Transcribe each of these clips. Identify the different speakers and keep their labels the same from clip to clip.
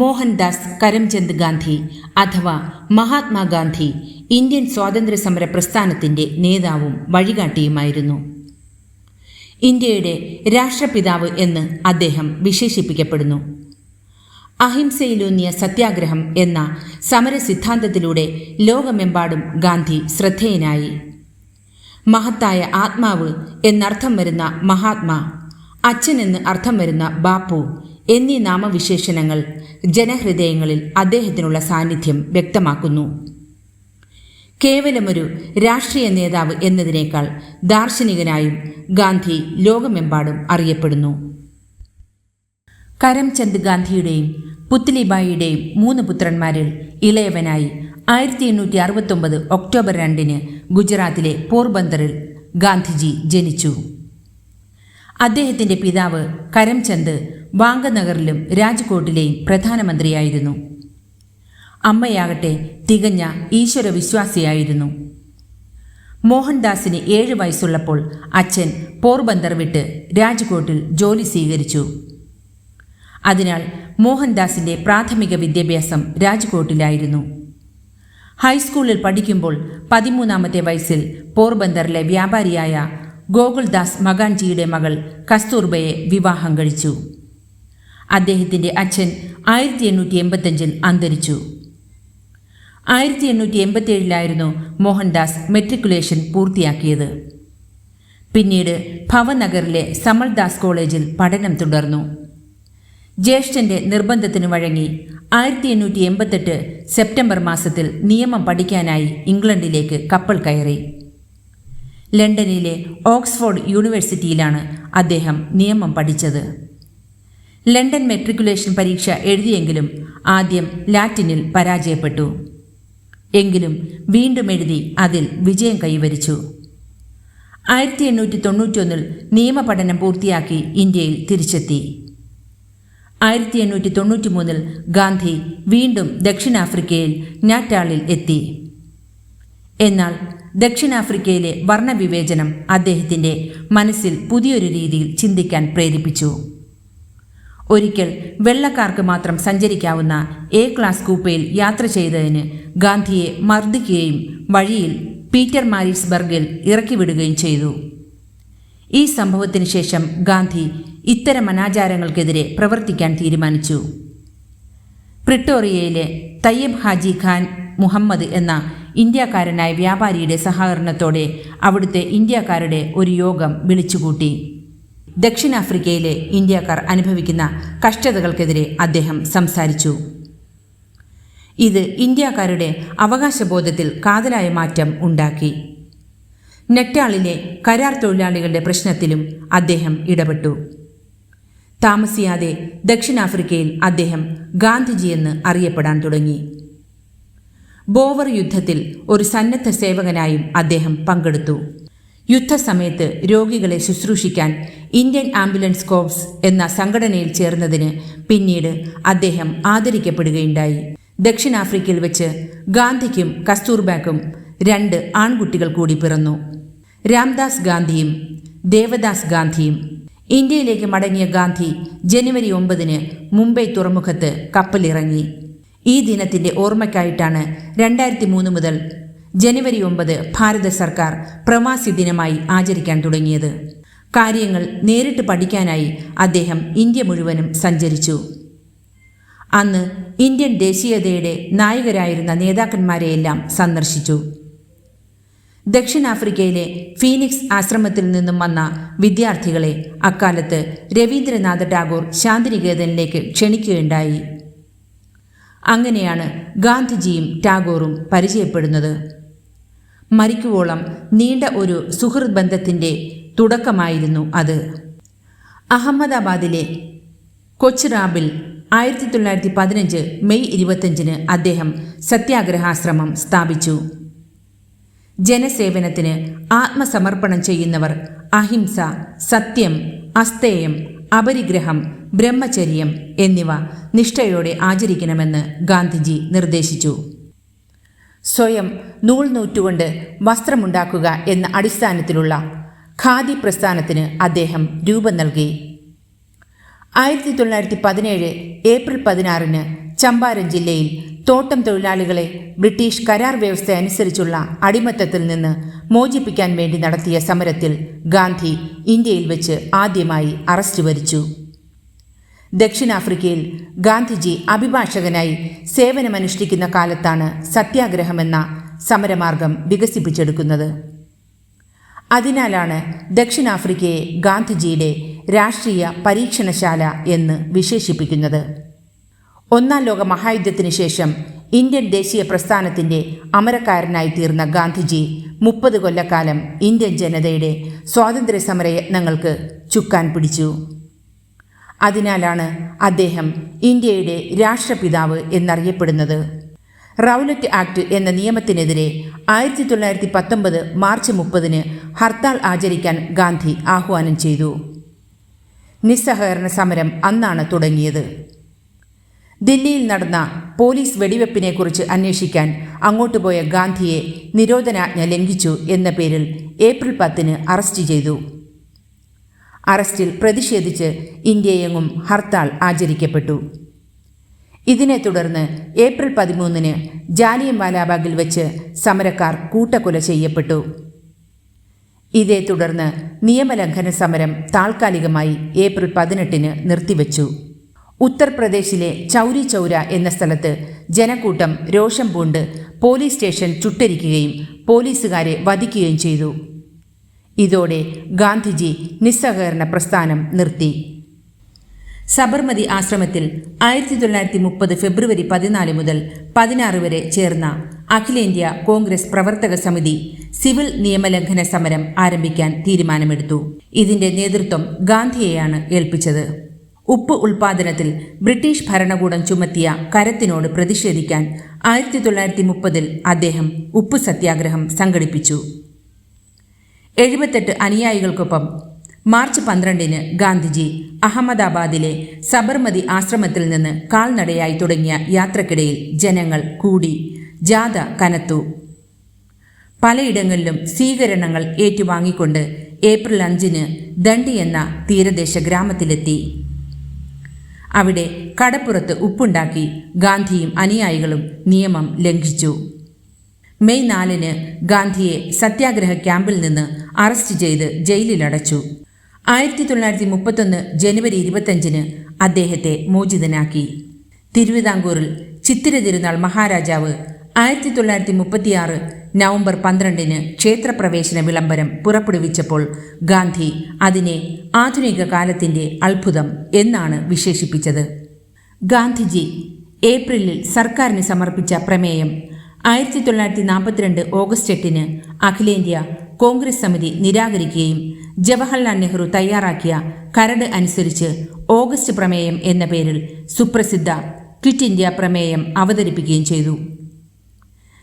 Speaker 1: മോഹൻദാസ് കരംചന്ദ് ഗാന്ധി അഥവാ മഹാത്മാഗാന്ധി ഇന്ത്യൻ സ്വാതന്ത്ര്യസമര പ്രസ്ഥാനത്തിന്റെ നേതാവും വഴികാട്ടിയുമായിരുന്നു. ഇന്ത്യയുടെ രാഷ്ട്രപിതാവ് എന്ന് അദ്ദേഹം വിശേഷിപ്പിക്കപ്പെടുന്നു. അഹിംസയിലൂന്നിയ സത്യാഗ്രഹം എന്ന സമര സിദ്ധാന്തത്തിലൂടെ ലോകമെമ്പാടും ഗാന്ധി ശ്രദ്ധേയനായി. മഹത്തായ ആത്മാവ് എന്നർത്ഥം വരുന്ന മഹാത്മാ അച്ഛൻ എന്ന് അർത്ഥം വരുന്ന ബാപ്പു എന്നീ നാമവിശേഷണങ്ങൾ ജനഹൃദയങ്ങളിൽ അദ്ദേഹത്തിനുള്ള സാന്നിധ്യം വ്യക്തമാക്കുന്നു. കേവലമൊരു രാഷ്ട്രീയ നേതാവ് എന്നതിനേക്കാൾ ദാർശനികനായും ഗാന്ധി ലോകമെമ്പാടും അറിയപ്പെടുന്നു. കരംചന്ദ് ഗാന്ധിയുടെയും പുത്ലിബായിയുടെയും മൂന്ന് പുത്രന്മാരിൽ ഇളയവനായി ആയിരത്തി എണ്ണൂറ്റി അറുപത്തൊമ്പത് ഒക്ടോബർ രണ്ടിന് ഗുജറാത്തിലെ പോർബന്ദറിൽ ഗാന്ധിജി ജനിച്ചു. അദ്ദേഹത്തിന്റെ പിതാവ് കരംചന്ദ് വാങ്കനഗറിലും രാജ്കോട്ടിലെയും പ്രധാനമന്ത്രിയായിരുന്നു. അമ്മയാകട്ടെ തികഞ്ഞ ഈശ്വരവിശ്വാസിയായിരുന്നു. മോഹൻദാസിന് ഏഴ് വയസ്സുള്ളപ്പോൾ അച്ഛൻ പോർബന്ദർ വിട്ട് രാജ്കോട്ടിൽ ജോലി സ്വീകരിച്ചു. അതിനാൽ മോഹൻദാസിന്റെ പ്രാഥമിക വിദ്യാഭ്യാസം രാജ്കോട്ടിലായിരുന്നു. ഹൈസ്കൂളിൽ പഠിക്കുമ്പോൾ പതിമൂന്നാമത്തെ വയസ്സിൽ പോർബന്ദറിലെ വ്യാപാരിയായ ഗോകുൽദാസ് മകാൻജിയുടെ മകൾ കസ്തൂർബയെ വിവാഹം കഴിച്ചു. അദ്ദേഹത്തിന്റെ അച്ഛൻ ആയിരത്തി എണ്ണൂറ്റി എൺപത്തഞ്ചിൽ അന്തരിച്ചു. ആയിരത്തി എണ്ണൂറ്റി എൺപത്തേഴിലായിരുന്നു മോഹൻദാസ് മെട്രിക്കുലേഷൻ പൂർത്തിയാക്കിയത്. പിന്നീട് ഭവനഗറിലെ സമൽദാസ് കോളേജിൽ പഠനം തുടർന്നു. ജ്യേഷ്ഠന്റെ നിർബന്ധത്തിന് വഴങ്ങി ആയിരത്തി എണ്ണൂറ്റി എൺപത്തെട്ട് സെപ്റ്റംബർ മാസത്തിൽ നിയമം പഠിക്കാനായി ഇംഗ്ലണ്ടിലേക്ക് കപ്പൽ കയറി. ലണ്ടനിലെ ഓക്സ്ഫോർഡ് യൂണിവേഴ്സിറ്റിയിലാണ് അദ്ദേഹം നിയമം പഠിച്ചത്. ലണ്ടൻ മെട്രിക്കുലേഷൻ പരീക്ഷ എഴുതിയെങ്കിലും ആദ്യം ലാറ്റിനിൽ പരാജയപ്പെട്ടു. എങ്കിലും വീണ്ടും എഴുതി അതിൽ വിജയം കൈവരിച്ചു. ആയിരത്തി എണ്ണൂറ്റി തൊണ്ണൂറ്റിയൊന്നിൽ നിയമപഠനം പൂർത്തിയാക്കി ഇന്ത്യയിൽ തിരിച്ചെത്തി. ആയിരത്തി എണ്ണൂറ്റി തൊണ്ണൂറ്റി മൂന്നിൽ ഗാന്ധി വീണ്ടും ദക്ഷിണാഫ്രിക്കയിൽ നാറ്റാളിൽ എത്തി. എന്നാൽ ദക്ഷിണാഫ്രിക്കയിലെ വർണവിവേചനം അദ്ദേഹത്തിന്റെ മനസ്സിൽ പുതിയൊരു രീതിയിൽ ചിന്തിക്കാൻ പ്രേരിപ്പിച്ചു. ഒരിക്കൽ വെള്ളക്കാർക്ക് മാത്രം സഞ്ചരിക്കാവുന്ന എ ക്ലാസ് കൂപ്പയിൽ യാത്ര ചെയ്തതിന് ഗാന്ധിയെ മർദ്ദിക്കുകയും വഴിയിൽ പീറ്റർ മാരിസ്ബർഗിൽ ഇറക്കിവിടുകയും ചെയ്തു. ഈ സംഭവത്തിന് ശേഷം ഗാന്ധി ഇത്തരം അനാചാരങ്ങൾക്കെതിരെ പ്രവർത്തിക്കാൻ തീരുമാനിച്ചു. പ്രിട്ടോറിയയിലെ തയ്യബ് ഹാജി ഖാൻ മുഹമ്മദ് എന്ന ഇന്ത്യക്കാരനായ വ്യാപാരിയുടെ സഹകരണത്തോടെ അവിടുത്തെ ഇന്ത്യക്കാരുടെ ഒരു യോഗം വിളിച്ചുകൂട്ടി. ദക്ഷിണാഫ്രിക്കയിലെ ഇന്ത്യക്കാർ അനുഭവിക്കുന്ന കഷ്ടതകൾക്കെതിരെ അദ്ദേഹം സംസാരിച്ചു. ഇത് ഇന്ത്യക്കാരുടെ അവകാശബോധത്തിൽ കാതലായ മാറ്റം ഉണ്ടാക്കി. നെറ്റാളിലെ കരാർ തൊഴിലാളികളുടെ പ്രശ്നത്തിലും അദ്ദേഹം ഇടപെട്ടു. താമസിയാതെ ദക്ഷിണാഫ്രിക്കയിൽ അദ്ദേഹം ഗാന്ധിജിയെന്ന് അറിയപ്പെടാൻ തുടങ്ങി. ബോവർ യുദ്ധത്തിൽ ഒരു സന്നദ്ധ സേവകനായും അദ്ദേഹം പങ്കെടുത്തു. യുദ്ധസമയത്ത് രോഗികളെ ശുശ്രൂഷിക്കാൻ ഇന്ത്യൻ ആംബുലൻസ് കോർപ്സ് എന്ന സംഘടനയിൽ ചേർന്നതിന് പിന്നീട് അദ്ദേഹം ആദരിക്കപ്പെടുകയുണ്ടായി. ദക്ഷിണാഫ്രിക്കയിൽ വെച്ച് ഗാന്ധിക്കും കസ്തൂർബാക്കും രണ്ട് ആൺകുട്ടികൾ കൂടി പിറന്നു. രാംദാസ് ഗാന്ധിയും ദേവദാസ് ഗാന്ധിയും. ഇന്ത്യയിലേക്ക് മടങ്ങിയ ഗാന്ധി ജനുവരി ഒമ്പതിന് മുംബൈ തുറമുഖത്ത് കപ്പലിറങ്ങി. ഈ ദിനത്തിന്റെ ഓർമ്മയ്ക്കായിട്ടാണ് രണ്ടായിരത്തി മൂന്ന് മുതൽ ജനുവരി ഒമ്പത് ഭാരത സർക്കാർ പ്രവാസി ദിനമായി ആചരിക്കാൻ തുടങ്ങിയത്. കാര്യങ്ങൾ നേരിട്ട് പഠിക്കാനായി അദ്ദേഹം ഇന്ത്യ മുഴുവനും സഞ്ചരിച്ചു. അന്ന് ഇന്ത്യൻ ദേശീയതയുടെ നായകരായിരുന്ന നേതാക്കന്മാരെയെല്ലാം സന്ദർശിച്ചു. ദക്ഷിണാഫ്രിക്കയിലെ ഫീനിക്സ് ആശ്രമത്തിൽ നിന്നും വന്ന വിദ്യാർത്ഥികളെ അക്കാലത്ത് രവീന്ദ്രനാഥ ടാഗോർ ശാന്തിനികേതനിലേക്ക് ക്ഷണിക്കുകയുണ്ടായി. അങ്ങനെയാണ് ഗാന്ധിജിയും ടാഗോറും പരിചയപ്പെടുന്നത്. മരിക്കുവോളം നീണ്ട ഒരു സുഹൃത് ബന്ധത്തിന്റെ തുടക്കമായിരുന്നു അത്. അഹമ്മദാബാദിലെ കൊച്ച്റാബിൽ ആയിരത്തി തൊള്ളായിരത്തി പതിനഞ്ച് മെയ് ഇരുപത്തഞ്ചിന് അദ്ദേഹം സത്യാഗ്രഹാശ്രമം സ്ഥാപിച്ചു. ജനസേവനത്തിന് ആത്മസമർപ്പണം ചെയ്യുന്നവർ അഹിംസ സത്യം അസ്തേയം അപരിഗ്രഹം ബ്രഹ്മചര്യം എന്നിവ നിഷ്ഠയോടെ ആചരിക്കണമെന്ന് ഗാന്ധിജി നിർദ്ദേശിച്ചു. സ്വയം നൂൽ നൂറ്റുകൊണ്ട് വസ്ത്രമുണ്ടാക്കുക എന്ന അടിസ്ഥാനത്തിലുള്ള ഖാദി പ്രസ്ഥാനത്തിന് അദ്ദേഹം രൂപം നൽകി. ആയിരത്തി തൊള്ളായിരത്തി പതിനേഴ് ഏപ്രിൽ പതിനാറിന് ചമ്പാരൻ ജില്ലയിൽ തോട്ടം തൊഴിലാളികളെ ബ്രിട്ടീഷ് കരാർ വ്യവസ്ഥ അനുസരിച്ചുള്ള അടിമത്തത്തിൽ നിന്ന് മോചിപ്പിക്കാൻ വേണ്ടി നടത്തിയ സമരത്തിൽ ഗാന്ധി ഇന്ത്യയിൽ വെച്ച് ആദ്യമായി അറസ്റ്റ് വരിച്ചു. ദക്ഷിണാഫ്രിക്കയിൽ ഗാന്ധിജി അഭിഭാഷകനായി സേവനമനുഷ്ഠിക്കുന്ന കാലത്താണ് സത്യാഗ്രഹമെന്ന സമരമാർഗം വികസിപ്പിച്ചെടുക്കുന്നത്. അതിനാലാണ് ദക്ഷിണാഫ്രിക്കയെ ഗാന്ധിജിയുടെ രാഷ്ട്രീയ പരീക്ഷണശാല എന്ന് വിശേഷിപ്പിക്കുന്നത്. ഒന്നാം ലോക മഹായുദ്ധത്തിനു ശേഷം ഇന്ത്യൻ ദേശീയ പ്രസ്ഥാനത്തിന്റെ അമരക്കാരനായി തീർന്ന ഗാന്ധിജി മുപ്പത് കൊല്ലക്കാലം ഇന്ത്യൻ ജനതയുടെ സ്വാതന്ത്ര്യ സമര യത്നങ്ങൾക്ക് ചുക്കാൻ പിടിച്ചു. അതിനാലാണ് അദ്ദേഹം ഇന്ത്യയുടെ രാഷ്ട്രപിതാവ് എന്നറിയപ്പെടുന്നത്. റൗലറ്റ് ആക്ട് എന്ന നിയമത്തിനെതിരെ ആയിരത്തി തൊള്ളായിരത്തി പത്തൊമ്പത് മാർച്ച് മുപ്പതിന് ഹർത്താൽ ആചരിക്കാൻ ഗാന്ധി ആഹ്വാനം ചെയ്തു. നിസ്സഹകരണ സമരം അന്നാണ് തുടങ്ങിയത്. ദില്ലിയിൽ നടന്ന പോലീസ് വെടിവെപ്പിനെക്കുറിച്ച് അന്വേഷിക്കാൻ അങ്ങോട്ട് പോയ ഗാന്ധിയെ നിരോധനാജ്ഞ ലംഘിച്ചു എന്ന പേരിൽ ഏപ്രിൽ പത്തിന് അറസ്റ്റ് ചെയ്തു. അറസ്റ്റിൽ പ്രതിഷേധിച്ച് ഇന്ത്യയെങ്ങും ഹർത്താൽ ആചരിക്കപ്പെട്ടു. ഇതിനെ തുടർന്ന് ഏപ്രിൽ പതിമൂന്നിന് ജാലിയൻവാലാബാഗിൽ വെച്ച് സമരക്കാർ കൂട്ടക്കൊല ചെയ്യപ്പെട്ടു. ഇതേ തുടർന്ന് നിയമലംഘന സമരം താൽക്കാലികമായി ഏപ്രിൽ പതിനെട്ടിന് നിർത്തിവച്ചു. ഉത്തർപ്രദേശിലെ ചൗരി ചൗര എന്ന സ്ഥലത്ത് ജനക്കൂട്ടം രോഷം പൂണ്ട് പോലീസ് സ്റ്റേഷൻ ചുട്ടരിക്കുകയും പോലീസുകാരെ വധിക്കുകയും ചെയ്തു. ഇതോടെ ഗാന്ധിജി നിസ്സഹകരണ പ്രസ്ഥാനം നിർത്തി. സബർമതി ആശ്രമത്തിൽ ആയിരത്തി തൊള്ളായിരത്തി മുപ്പത് ഫെബ്രുവരി പതിനാല് മുതൽ പതിനാറ് വരെ ചേർന്ന അഖിലേന്ത്യാ കോൺഗ്രസ് പ്രവർത്തക സമിതി സിവിൽ നിയമലംഘന സമരം ആരംഭിക്കാൻ തീരുമാനമെടുത്തു. ഇതിന്റെ നേതൃത്വം ഗാന്ധിയെയാണ് ഏൽപ്പിച്ചത്. ഉപ്പ് ഉൽപാദനത്തിൽ ബ്രിട്ടീഷ് ഭരണകൂടം ചുമത്തിയ കരത്തിനോട് പ്രതിഷേധിക്കാൻ ആയിരത്തി തൊള്ളായിരത്തി മുപ്പതിൽ അദ്ദേഹം ഉപ്പ് സത്യാഗ്രഹം സംഘടിപ്പിച്ചു. എഴുപത്തെട്ട് അനുയായികൾക്കൊപ്പം മാർച്ച് പന്ത്രണ്ടിന് ഗാന്ധിജി അഹമ്മദാബാദിലെ സബർമതി ആശ്രമത്തിൽ നിന്ന് കാൽനടയായി തുടങ്ങിയ യാത്രക്കിടയിൽ ജനങ്ങൾ കൂടി. ജാഥ കനത്തു. പലയിടങ്ങളിലും സ്വീകരണങ്ങൾ ഏറ്റുവാങ്ങിക്കൊണ്ട് ഏപ്രിൽ അഞ്ചിന് ദണ്ഡി എന്ന തീരദേശ ഗ്രാമത്തിലെത്തി. അവിടെ കടപ്പുറത്ത് ഉപ്പുണ്ടാക്കി ഗാന്ധിയും അനുയായികളും നിയമം ലംഘിച്ചു. മെയ് നാലിന് ഗാന്ധിയെ സത്യാഗ്രഹ ക്യാമ്പിൽ നിന്ന് അറസ്റ്റ് ചെയ്ത് ജയിലിലടച്ചു. ആയിരത്തി തൊള്ളായിരത്തി മുപ്പത്തൊന്ന് ജനുവരി ഇരുപത്തഞ്ചിന് അദ്ദേഹത്തെ മോചിതനാക്കി. തിരുവിതാംകൂറിൽ ചിത്തിര തിരുനാൾ മഹാരാജാവ് ആയിരത്തി തൊള്ളായിരത്തി മുപ്പത്തിയാറ് നവംബർ പന്ത്രണ്ടിന് ക്ഷേത്രപ്രവേശന വിളംബരം പുറപ്പെടുവിച്ചപ്പോൾ ഗാന്ധി അതിനെ ആധുനിക കാലത്തിന്റെ അത്ഭുതം എന്നാണ് വിശേഷിപ്പിച്ചത്. ഗാന്ധിജി ഏപ്രിലിൽ സർക്കാരിന് സമർപ്പിച്ച പ്രമേയം ആയിരത്തി തൊള്ളായിരത്തി നാൽപ്പത്തിരണ്ട് ഓഗസ്റ്റ് എട്ടിന് അഖിലേന്ത്യാ കോൺഗ്രസ് സമിതി നിരാകരിക്കുകയും ജവഹർലാൽ നെഹ്റു തയ്യാറാക്കിയ കരട് അനുസരിച്ച് ഓഗസ്റ്റ് പ്രമേയം എന്ന പേരിൽ സുപ്രസിദ്ധ ക്വിറ്റ് ഇന്ത്യ പ്രമേയം അവതരിപ്പിക്കുകയും ചെയ്തു.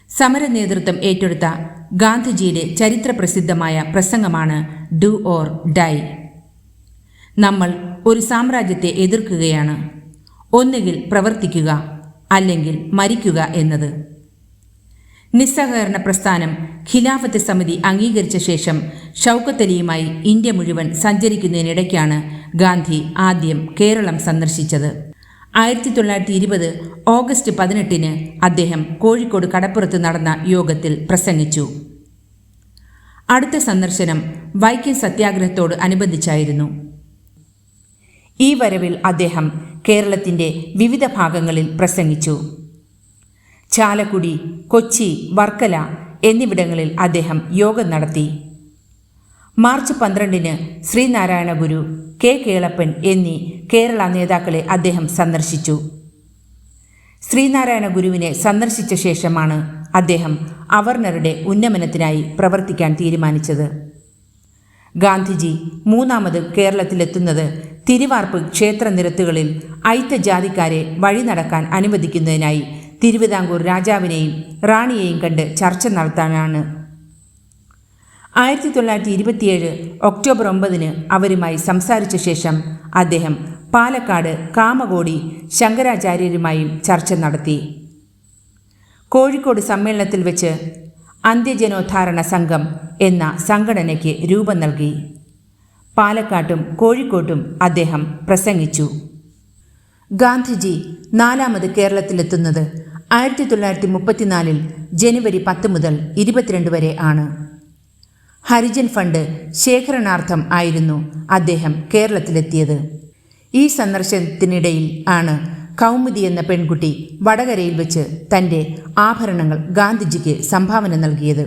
Speaker 1: സമര നേതൃത്വം ഏറ്റെടുത്ത ഗാന്ധിജിയുടെ ചരിത്രപ്രസിദ്ധമായ പ്രസംഗമാണ് ഡു ഓർ ഡൈ. നമ്മൾ ഒരു സാമ്രാജ്യത്തെ എതിർക്കുകയാണ്. ഒന്നുകിൽ പ്രവർത്തിക്കുക അല്ലെങ്കിൽ മരിക്കുക എന്നത്. നിസ്സഹകരണ പ്രസ്ഥാനം ഖിലാഫത്ത് സമിതി അംഗീകരിച്ച ശേഷം ഷൗക്കത്തലിയുമായി ഇന്ത്യ മുഴുവൻ സഞ്ചരിക്കുന്നതിനിടയ്ക്കാണ് ഗാന്ധി ആദ്യം കേരളം സന്ദർശിച്ചത്. ആയിരത്തി തൊള്ളായിരത്തി ഇരുപത് ഓഗസ്റ്റ് പതിനെട്ടിന് അദ്ദേഹം കോഴിക്കോട് കടപ്പുറത്ത് നടന്ന യോഗത്തിൽ പ്രസംഗിച്ചു. അടുത്ത സന്ദർശനം വൈക്കം സത്യാഗ്രഹത്തോട് അനുബന്ധിച്ചായിരുന്നു. ഈ വരവിൽ അദ്ദേഹം കേരളത്തിന്റെ വിവിധ ഭാഗങ്ങളിൽ പ്രസംഗിച്ചു. ചാലക്കുടി കൊച്ചി വർക്കല എന്നിവിടങ്ങളിൽ അദ്ദേഹം യോഗം നടത്തി. മാർച്ച് പന്ത്രണ്ടിന് ശ്രീനാരായണ ഗുരു കെ. കേളപ്പൻ എന്നീ കേരള നേതാക്കളെ അദ്ദേഹം സന്ദർശിച്ചു. ശ്രീനാരായണ ഗുരുവിനെ സന്ദർശിച്ച ശേഷമാണ് അദ്ദേഹം അവർണറുടെ ഉന്നമനത്തിനായി പ്രവർത്തിക്കാൻ തീരുമാനിച്ചത്. ഗാന്ധിജി മൂന്നാമത് കേരളത്തിലെത്തുന്നത് തിരുവാർപ്പ് ക്ഷേത്ര നിരത്തുകളിൽ ഐത്തജാതിക്കാരെ വഴി നടക്കാൻ അനുവദിക്കുന്നതിനായി തിരുവിതാംകൂർ രാജാവിനെയും റാണിയെയും കണ്ട് ചർച്ച നടത്താനാണ്. ആയിരത്തി തൊള്ളായിരത്തി ഇരുപത്തിയേഴ് ഒക്ടോബർ ഒമ്പതിന് അവരുമായി സംസാരിച്ച ശേഷം അദ്ദേഹം പാലക്കാട് കാമകോടി ശങ്കരാചാര്യരുമായും ചർച്ച നടത്തി. കോഴിക്കോട് സമ്മേളനത്തിൽ വെച്ച് അന്ത്യജനോദ്ധാരണ സംഘം എന്ന സംഘടനയ്ക്ക് രൂപം നൽകി. പാലക്കാട്ടും കോഴിക്കോട്ടും അദ്ദേഹം പ്രസംഗിച്ചു. ഗാന്ധിജി നാലാമത് കേരളത്തിലെത്തുന്നത് ആയിരത്തി തൊള്ളായിരത്തി മുപ്പത്തിനാലിൽ ജനുവരി പത്ത് മുതൽ ഇരുപത്തിരണ്ട് വരെ ആണ്. ഹരിജൻ ഫണ്ട് ശേഖരണാർത്ഥം ആയിരുന്നു അദ്ദേഹം കേരളത്തിലെത്തിയത്. ഈ സന്ദർശനത്തിനിടയിൽ ആണ് കൗമുദി എന്ന പെൺകുട്ടി വടകരയിൽ വെച്ച് തന്റെ ആഭരണങ്ങൾ ഗാന്ധിജിക്ക് സംഭാവന നൽകിയത്.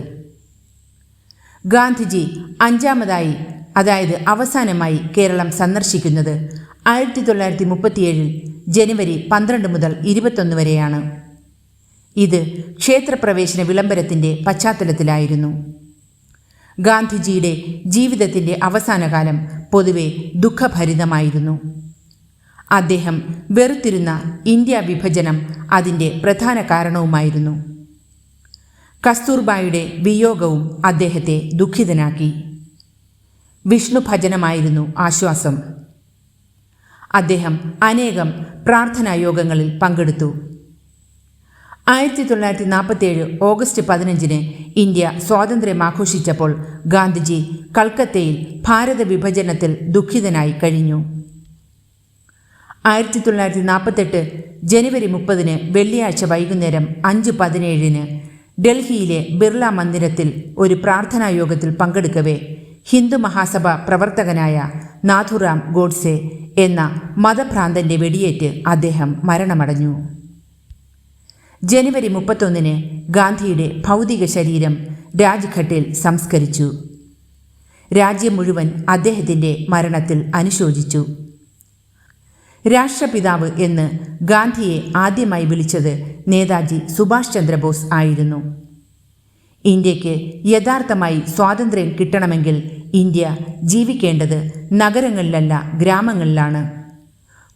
Speaker 1: ഗാന്ധിജി അഞ്ചാമതായി അതായത് അവസാനമായി കേരളം സന്ദർശിക്കുന്നത് ആയിരത്തി തൊള്ളായിരത്തി മുപ്പത്തിയേഴിൽ ജനുവരി പന്ത്രണ്ട് മുതൽ ഇരുപത്തൊന്ന് വരെയാണ്. ഇത് ക്ഷേത്രപ്രവേശന വിളംബരത്തിന്റെ പശ്ചാത്തലത്തിലായിരുന്നു. ഗാന്ധിജിയുടെ ജീവിതത്തിന്റെ അവസാനകാലം പൊതുവെ ദുഃഖഭരിതമായിരുന്നു. അദ്ദേഹം വെറുത്തിരുന്ന ഇന്ത്യ വിഭജനം അതിന്റെ പ്രധാന കാരണവുമായിരുന്നു. കസ്തൂർബായുടെ വിയോഗവും അദ്ദേഹത്തെ ദുഃഖിതനാക്കി. വിഷ്ണു ഭജനമായിരുന്നു ആശ്വാസം. അദ്ദേഹം അനേകം പ്രാർത്ഥനായോഗങ്ങളിൽ പങ്കെടുത്തു. ആയിരത്തി തൊള്ളായിരത്തി നാൽപ്പത്തേഴ് ഓഗസ്റ്റ് പതിനഞ്ചിന് ഇന്ത്യ സ്വാതന്ത്ര്യം ആഘോഷിച്ചപ്പോൾ ഗാന്ധിജി കൽക്കത്തയിൽ ഭാരത വിഭജനത്തിൽ ദുഃഖിതനായി കഴിഞ്ഞു. ആയിരത്തി തൊള്ളായിരത്തി നാൽപ്പത്തെട്ട് ജനുവരി മുപ്പതിന് വെള്ളിയാഴ്ച വൈകുന്നേരം അഞ്ച് പതിനേഴിന് ഡൽഹിയിലെ ബിർള മന്ദിരത്തിൽ ഒരു പ്രാർത്ഥനാ യോഗത്തിൽ പങ്കെടുക്കവേ ഹിന്ദു മഹാസഭ പ്രവർത്തകനായ നാഥുറാം ഗോഡ്സെ എന്ന മതഭ്രാന്തന്റെ വെടിയേറ്റ് അദ്ദേഹം മരണമടഞ്ഞു. ജനുവരി മുപ്പത്തൊന്നിന് ഗാന്ധിയുടെ ഭൗതിക ശരീരം രാജ്ഘട്ടിൽ സംസ്കരിച്ചു. രാജ്യം മുഴുവൻ അദ്ദേഹത്തിന്റെ മരണത്തിൽ അനുശോചിച്ചു. രാഷ്ട്രപിതാവ് എന്ന് ഗാന്ധിയെ ആദ്യമായി വിളിച്ചത് നേതാജി സുഭാഷ് ചന്ദ്രബോസ് ആയിരുന്നു. ഇന്ത്യയ്ക്ക് യഥാർത്ഥമായി സ്വാതന്ത്ര്യം കിട്ടണമെങ്കിൽ ഇന്ത്യ ജീവിക്കേണ്ടത് നഗരങ്ങളിലല്ല ഗ്രാമങ്ങളിലാണ്.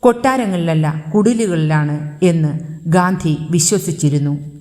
Speaker 1: കൊട്ടാരങ്ങളിലല്ല കുടിലുകളിലാണ് എന്ന് ഗാന്ധി വിശ്വസിച്ചിരുന്നു.